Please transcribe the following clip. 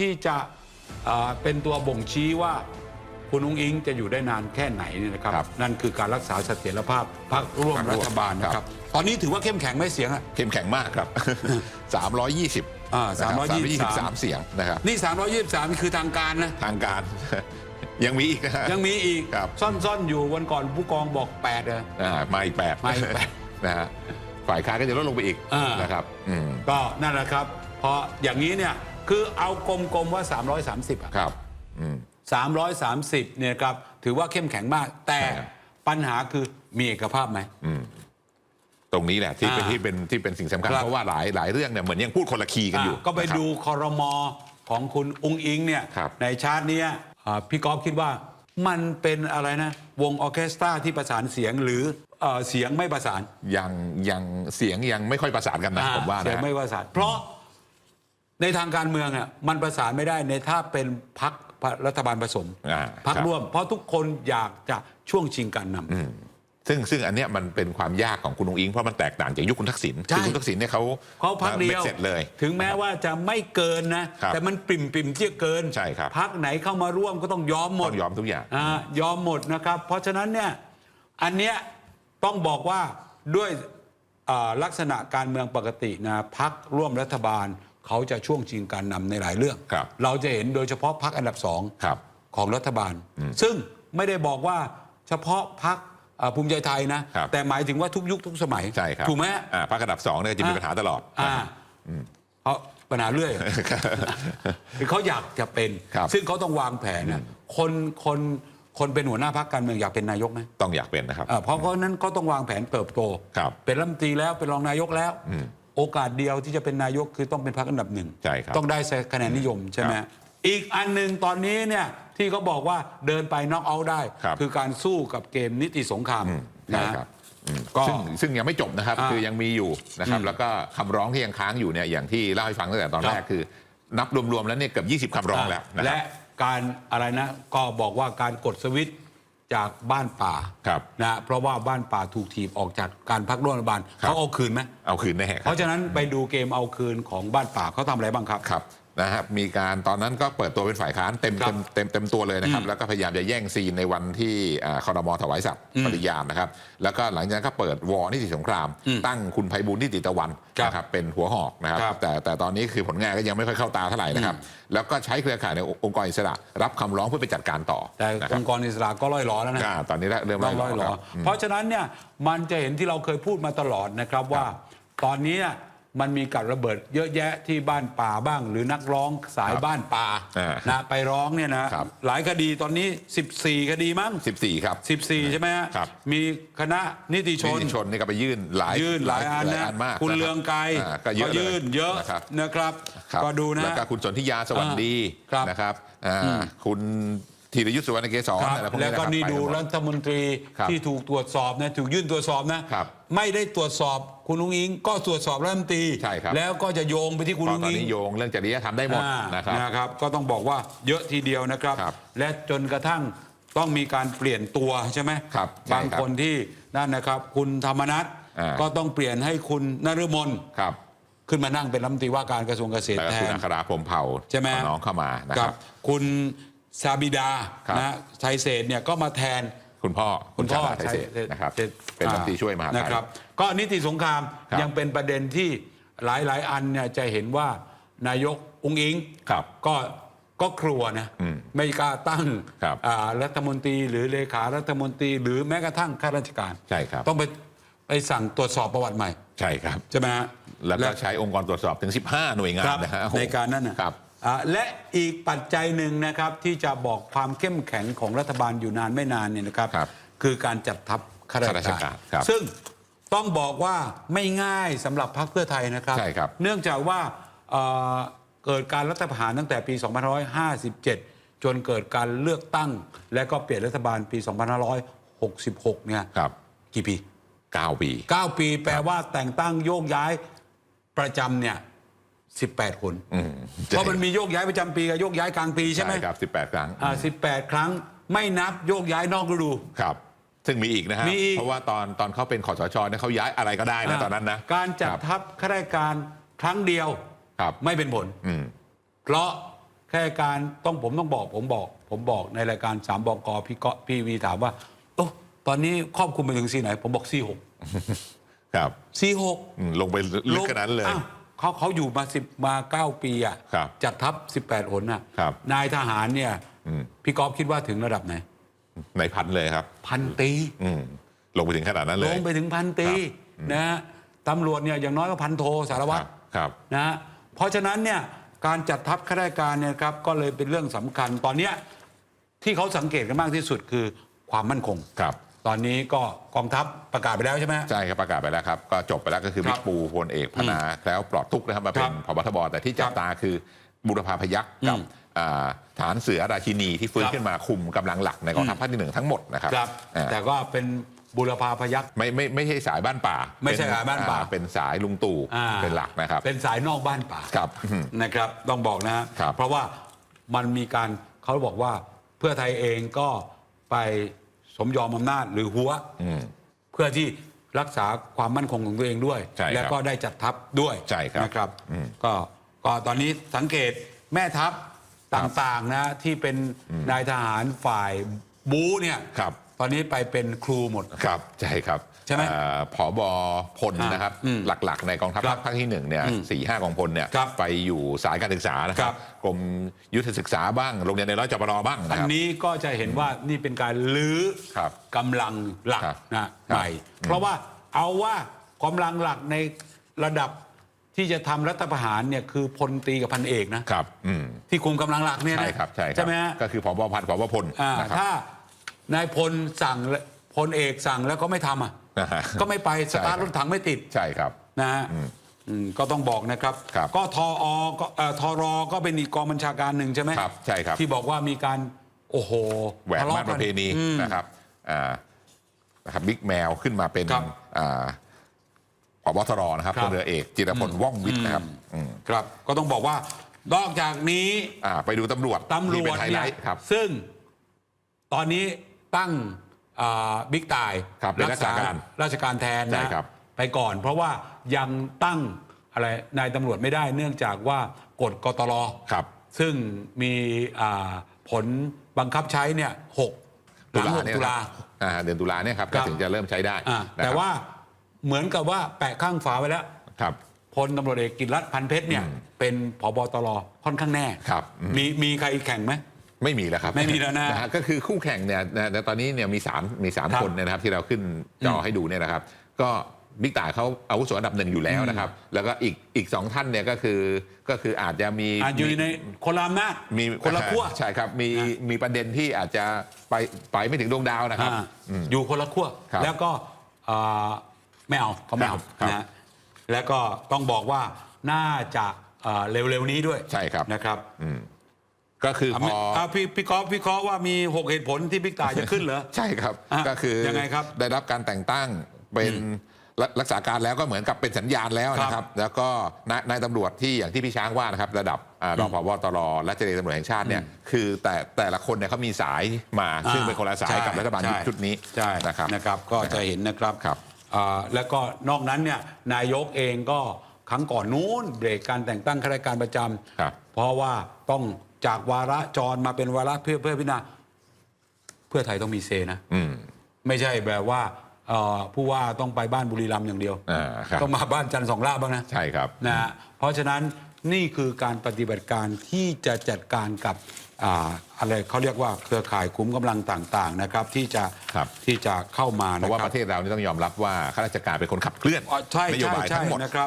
ที่จะเอ่อเป็นตัวบ่งชี้ว่าคุณอุ้งอิงจะอยู่ได้นานแค่ไหนเนี่ยนะครับครับนั่นคือการรักษาเสถียรภาพพรรคร่วมพรรคร่รัวมฐบาลนะคครัรับบตอนนี้ถือว่าเข้มแข็งไหมเสียงอะเข้มแข็งมากครับ 320อ่านะครับ323 323 เสียงนะครับ นี่ 323 คือทางการนะ ทางการ ยังมีอีกนะฮะยังมีอีกครับซ่อนๆ อยู่วันก่อนผู้กองบอก8เลยอ่ามาอีกแปดมาอีกแปดนะฮะฝ่ายค้านก็จะลดลงไปอีกอ่านนะครับอืมก็นั่นแหละครับเพราะอย่างนี้เนี่ย คือเอากลมๆว่า 330อะครับอืม 330เนี่ยครับถือว่าเข้มแข็งมาก แต่ใช่ครับ ปัญหาคือมีเอกภาพไหม ตรงนี้แหละที่เป็นอ่าที่เป็นที่เป็นสิ่งสำคัญ ครับ เพราะว่าหลายหลายเรื่องเนี่ยเหมือนยังพูดคนละคีย์กันอยู่อะก็ไปนะครับ ดูคอรมอของคุณอุ้งอิงเนี่ยครับ ในชาติเนี้ยอ่าพี่กอฟคิดว่ามันเป็นอะไรนะ วงออร์เคสตราที่ประสานเสียงหรือเอ่อเสียงไม่ประสานยังยังเสียงยังไม่ค่อยประสานกันนะอ่ผมว่าเสียงนะไม่ประสานเพราะ ในทางการเมืองอะมันประสานไม่ได้ในถ้าเป็นพักรัฐบาลผสมอ่าพักครับ ร่วม เพราะทุกคนอยากจะช่วงชิงการนำซึ่งซึ่งอันเนี้ยมันเป็นความยากของคุณอุ้งอิง เพราะมันแตกต่างจากยุคคุณทักษิณใช่ คือคุณทักษิณเนี่ยเขาเขาพักเดียวเสร็จเลย ถึงแม้ว่าจะไม่เกินนะ ครับแต่มันปิ่มปิ่มๆที่จะเกินใช่ครับ พักไหนเข้ามาร่วมก็ต้องยอมหมดต้องยอมทุกอย่าง อ่ายอมหมดนะครับ เพราะฉะนั้นเนี่ยอันเนี้ยต้องบอกว่าด้วยอ่าลักษณะการเมืองปกตินะพักร่วมรัฐบาล เขาจะช่วงชิงการนำในหลายเรื่องครับเราจะเห็นโดยเฉพาะพักอันดับสองครับของรัฐบาล ซึ่งไม่ได้บอกว่าเฉพาะพักภูมิใจไทยนะครับแต่หมายถึงว่าทุกยุคทุกสมัยใช่ครับถูกไหมอ่าพรรคอันดับสองเนี่ยจะมีอะปัญหาตลอดอ่าเพราะปัญหาเรื่อยคือเขาอยากจะเป็นครับซึ่งเขาต้องวางแผนนะคนคนคนเป็นหัวหน้าพักการเมืองอยากเป็นนายกไหมต้องอยากเป็นนะครับอ่าเพราะเพราะฉะนั้นก็ต้องวางแผนเติบโตครับเป็นรัฐมนตรีแล้วเป็นรองนายกแล้ว โอกาสเดียวที่จะเป็นนายกคือต้องเป็นพักอันดับหนึ่งใช่ครับต้องได้คะแนนนิยมใช่ไหมครับอีกอันหนึ่งตอนนี้เนี่ยที่เขาบอกว่าเดินไปน็อกเอาท์ได้ครับอการสู้กับเกมนิติสงครามใช่นะครับอืมก็ซึ่งซึ่งยังไม่จบนะครับอ่าคือยังมีอยู่นะครับ แล้วก็คำร้องที่ยังค้างอยู่เนี่ยอย่างที่เล่าให้ฟังตั้งแต่ตอนครับแรกคือ นับรวมๆแล้วเนี่ยเกือบ 20คำร้องแล้วนะคและรับการอะไรนะก็บอกว่าการกดสวิตช์ จากบ้านป่าครับนะเพราะว่าบ้านป่าถูกถีบออกจากการพักร่วมรัฐบาลครับ เขาเอาคืนไหมเอาคืนแน่คเพรับ ราะฉะนั้นไปดูเกมเอาคืนของบ้านป่าเขาทำอะไรบ้างครับ ครับ นะครับมีการตอนนั้นก็เปิดตัวเป็นฝ่ายค้านเต็มครัเต็บมเต็มเต็มตัวเลยนะครับ แล้วก็พยายามจะแย่งซีนในวันที่อ่าคอรมอถวายสัตย์ปริยามนะครับ แล้วก็หลังจากนั้นก็เปิดวอนิติสงครามตั้งคุณไพบูลย์นิติตะวันครับนะครับเป็นหัวหอกนะครับ ครับแต่แต่ตอนนี้คือผลงานก็ยังไม่ค่อยเข้าตาเท่าไหร่นะครับ แล้วก็ใช้เครือข่ายในองค์กรอิสระ รับคำร้องเพื่อไปจัดการต่อแต่นะคอรับงค์กรอิสระก็ล่อยหลอแล้วนะ อ่าตอนนี้เริ่มล่ไล่อยล่หลออครับ เพราะฉะนั้นเนี่ยมันจะเห็นที่เราเคยพูดมาตลอดนะครับว่า ตอนนี้ มันมีกับระเบิดเยอะแยะที่บ้านป่าบ้าง หรือนักร้องสายครับบ้านป่าอ่านะไปร้องเนี่ยนะครับ หลายคดีตอนนี้ 14 คดีมั้ง 14 ครับ 14 ใช่ไหมฮะครับ มีคณะนิติชนินติชนนี่ก็ไปยื่นหลายยื่นหลายอันนะมากคุณนะบเลืองไกรอ่าก็เยอะเลยยื่นเยอะนะครับ นะครับ ครับก็ดูนะ แล้วก็คุณสนธิยาสวัสดีครับนะครับอ่าคุณ ธีรยุทธสุวรรณเกษรครับอะไรพวกแล้นี้วก็นะครับนี่ไปดูหมรัฐมนตรีครับที่ถูกตรวจสอบนะถูกยื่นตรวจสอบนะครับไม่ได้ตรวจสอบคุณอุ้งอิง ก็ตรวจสอบรัฐมนตรีใช่ครับแล้วก็จะโยงไปที่คุณก็อุ้งตอนอิงนี้โยงเรื่องจริยธรรมได้หมดอ่านะครับนะครับ ก็ต้องบอกว่าเยอะทีเดียวนะครับครับ และจนกระทั่งต้องมีการเปลี่ยนตัวใช่ไหมครับใช่บางครับคนที่นั่นนะครับ คุณธรรมนัฐอ่าก็ต้องเปลี่ยนให้คุณนฤมลครับขึ้นมานั่งเป็นรัฐมนตรีว่าการกระทรวงเกษตรแล้วก็แทคุณนอัคราพรหมเผ่าใช่ไหมเอาน้องเข้ามานะกัครับบคุณ ซาบิดาครับ นะชัยเศษเนี่ยก็มาแทน คุณพ่อคุณพ่อชาติไทยเศรษฐ์ชัยนะครับศษเป็นรัฐมนตรีช่วยมหาดไทย นะครับ ก็นิติสงครามครับ ยังเป็นประเด็นที่หลาย ๆ อันเนี่ยจะเห็นว่านายกองค์อิงครับ ก็ก็กลัวนะอืมไม่กล้าตั้งครับอ่ารัฐมนตรีหรือเลขารัฐมนตรี หรือแม้กระทั่งข้าราชการใช่ครับ ต้องไปไปสั่งตรวจสอบประวัติใหม่ ใช่ครับ ใช่ไหมฮะ แล้วก็ใช้องค์กรตรวจสอบถึง 15 หน่วยงาคนรับนะฮะโอ้โหในการนั้นนะครับอ่า และอีกปัจจัยหนึ่งนะครับที่จะบอกความเข้มแข็งของรัฐบาลอยู่นานไม่นานเนี่ยนะครับครับคือการจัดทัพข้าราชข้าราชกาการรครับซึ่งต้องบอกว่าไม่ง่ายสำหรับพรรคเพื่อไทยนะครับใช่ครับเนื่องจากว่าเอ่อเกิดการรัฐประหารตั้งแต่ปี 2557 จนเกิดการเลือกตั้ง และก็เปลี่ยนรัฐบาลปี 2566 เนี่ยครับกี่ปี 9 ปี 9 ปีแปลว่าแต่งตั้งโยกย้ายประจำเนี่ย 18 คน อืมเพราะมันมีโยกย้ายประจำปีกับโยกย้ายกลางปีใช่ไหมครับ 18 ครั้งอ่า18ครั้งไม่นับโยกย้ายนอกฤดู ครับ ซึ่งมีอีกนะฮะมีอีก เพราะว่าตอนตอนเขาเป็นขอสชเนี่ยเขาย้ายอะไรก็ได้นะตอนนั้นนะการจัดครับ ทัพข้าราชการครั้งเดียวครับ ไม่เป็นผล อืม เพราะข้าราชการต้องผมต้องบอกผมบอก ผมบอกในรายการสามบกพี่ก็พี่วีถามว่าโอ้ตอนนี้ครอบคลุมไปถึงซีไหน ผมบอกซีหกครับซีหกอืมลงไปลึกขนาดนั้นเลย อ้าว เขาเขาอยู่มาสิบมาเก้าปีอะครับจัดทัพสิบแปดหนอะครับนายทหารเนี่ยอืม พี่กอฟคิดว่าถึงระดับไหน ในพันเลยครับ พันตีอืมลงไปถึงขนาดนั้นเลลย งไปถึงพันตีครับนะฮะตำรวจเนี่ยอย่างน้อยก็พันโทสารควัรัตรบครับ นะฮะเพราะฉะนั้นเนี่ยการจัดทัพข้าราชการเนี่ยครับก็เลยเป็นเรื่องสำคัญ ตอนเนี้ยที่เขาสังเกตกันมากที่สุดคือความมั่นคง ครับ ตอนนี้ก็กองทัพประกาศไปแล้วใช่ไหมฮะใช่ครับประกาศไปแล้วครับ ก็จบไปแล้วก็คือครับบิ๊กปูพลเอกพนาแล้วปลอดทุกข์นะครับมาเป็นครับพบทบแต่ที่จับตาคือบุรพาพยัคฆ์กับอืมอ่าฐานเสือราชินีที่ฟื้นครับขึ้นมาคุมกำลังหลักในกองทัพภาคที่หนึ่งทั้งหมดนะครับครับอ่าแต่ก็เป็นบุรพาพยัคฆ์ไม่ไม่ไม่ใช่สายบ้านป่า ไม่ใช่เป็สายบ้านป่าอ่เป็นสายลุงตู่อ่าเป็นหลักนะครับ เป็นสายนอกบ้านป่าครับอืมนะครับ ต้องบอกนะฮะครับเพราะว่ามันมีการเขาบอกว่าเพื่อไทยเองก็ไป สมยอมอำนาจหรือหัวอืมเพื่อที่รักษาความมั่นคงของตัวเองด้วย ใช่ครับแล้วก็ได้จัดทัพด้วยใช่ครับนะครับอืมก็ก็ตอนนี้สังเกตแม่ทัพคตรับ่างๆนะที่เป็นนายทหารฝ่ายบูเนี่ยครับตอนนี้ไปเป็นครูหมด ครับใช่ครับใช่ไหมเอ่อผอบอพลอ่านะครับอืมหลักๆ ในกองทัพครับภาคที่หนึ่งเนี่ยอืมสี่ห้ากองพลเนี่ยครับไปอยู่สายการศึกษานะคครัรับบ กรมยุทธศึกษาบ้างโรงเรียนในร้อยจปรบ้างอันะนครับ นี้ก็จะเห็นว่านี่เป็นการลื้อครับกำลังหลักครับนะครับใหม่เพราะว่าเอาว่ากำลังหลักในระดับที่จะทำรัฐประหารเนี่ยคือพลตรีกับพันเอกนะครับอืมที่คุมกำลังหลักเนี่ยนะใช่ครับใช่ครับไหมฮะก็คือผอบอพันผอบอพลอ่านะครับ ถ้า นายพลสั่งและพลเอกสั่งแล้วก็ไม่ทำอะนะฮะก็ไม่ไปสตาร์ทใช่ครับรถถังไม่ติดใช่ครับ นะฮะอืมอืมก็ต้องบอกนะครับ ครับก็ทออก็เอ่อทรอก็เป็นอีกกองบัญชาการหนึ่งใช่ไหมครับใช่ครับ ที่บอกว่ามีการโอ้โหแหวนทะเลามาตรประเพณีอืม นะครับอ่านะครับบิ๊กแมวขึ้นมาเป็นครับอ่าผบทรนะครับครัพบ ลเรือเอกจิรพลว่องวิทย์นะครับอืมครับก็ต้องบอกว่านอกจากนี้ อ่าไปดูตำรวจตำรนี่วเป็จนไฮเนี่ไลยท์ครับ ซึ่งตอนนี้ ตั้งอ่าบิ๊กตายครับเป็นรักษาการราชการแทนใช่นะครับไปก่อน เพราะว่ายังตั้งอะไรนายตำรวจไม่ได้เนื่องจากว่ากฎกตรครับ ซึ่งมีอ่าผลบังคับใช้เนี่ยหกหลังหกเนี่ยตุคลารับอ่าเดือนตุลาเนี่ยครับครัก็บถึงจะเริ่มใช้ได้อ่านะครับแต่ว่าเหมือนกับว่าแปะข้างฝาไว้แล้วครับพลตำรวจเอกกิตติรัตน์พันเพชรเนี่ยเป็นผบตรค่อนข้างแน่ครับอืมมีมีใครแข่งไหไหม ไม่มีแล้วครับไม่มีแล้วนะฮก็คือคู่แข่งเนี่ยนะนะตอนนี้เนี่ยมีสามมีสามครับคนเนยนะครับที่เราขึ้นจอให้ดูเนี่ยนะครับ ก็บิ๊กต่ายเขาอาวุโสอันดับหนึ่งอยู่แล้วนะครับ แล้วก็อีกอีกสองท่านเนี่ยก็คือก็คืออาจจะมีอาจอยู่ในคนละอำนาจมีคนละขั้วใช่ครับมีมีประเด็นที่อาจจะไปไปไม่ถึงดวงดาวนะครับอ่าอืมอยู่คนละขั้วครับแล้วก็อ่าไม่เอาเขาไม่เอาครับนะฮะแล้วก็ต้องบอกว่าน่าจะอ่าเร็วๆนี้ด้วยใช่ครับนะครับอืม ก็คืออะพไม่ออะพี่พี่กอฟพี่เคราะห์ว่ามี 6 เหตุผลที่บิ๊กตายจะขึ้นเหรอ ใช่ครับอะก็คือยังไงครับได้รับการแต่งตั้งเป็นรักรักษาการแล้วก็เหมือนกับเป็นสัญญาณแล้วนะคครัรับ บแล้วก็นายนายตำรวจที่อย่างที่พี่ช้างว่านะครับ ระดับอ่ารองผบตรและเจรตำรวจแห่งชาติเนี่ยคือแต่แต่ละคนเนี่ยเขามีสายมาซึ่งเป็นคนละสายใช่กับรัฐบาลยุคใช่ชุดนี้ใช่นะครับ นะครับ ก็จะเห็นนะครับครับอ่าแล้วก็นอกนั้นเนี่ยนายกเองก็ครั้งก่อนนู้นเบรกการแต่งตั้งข้าราชการประจครับำเพราะว่าต้อง จากวาระจรมาเป็นวาระเพื่อเพื่อพิจารณาเพื่อไทยต้องมีเซนะ อืมไม่ใช่แบบว่าเอ่อผู้ว่าต้องไปบ้านบุรีรัมย์อย่างเดียว อ่าครับต้องมาบ้านจันทร์สองล่าบ้างนะ ใช่ครับ นะฮะเพราะฉะนั้นนี่คือการปฏิบัติการที่จะจัดการกับอ่าอะไรเขาเรียกว่าเครือข่ายคุ้มกำลังต่าง ๆ นะครับ ที่จะครับ ที่จะเข้ามาเพนะราะว่าครัปบระเทศเรานี่ต้องยอมรับว่าข้าราชการเป็นคนขับเคลื่อนอ๋อใช่นโยใช่บายใช่ทั้งหมด นะครับ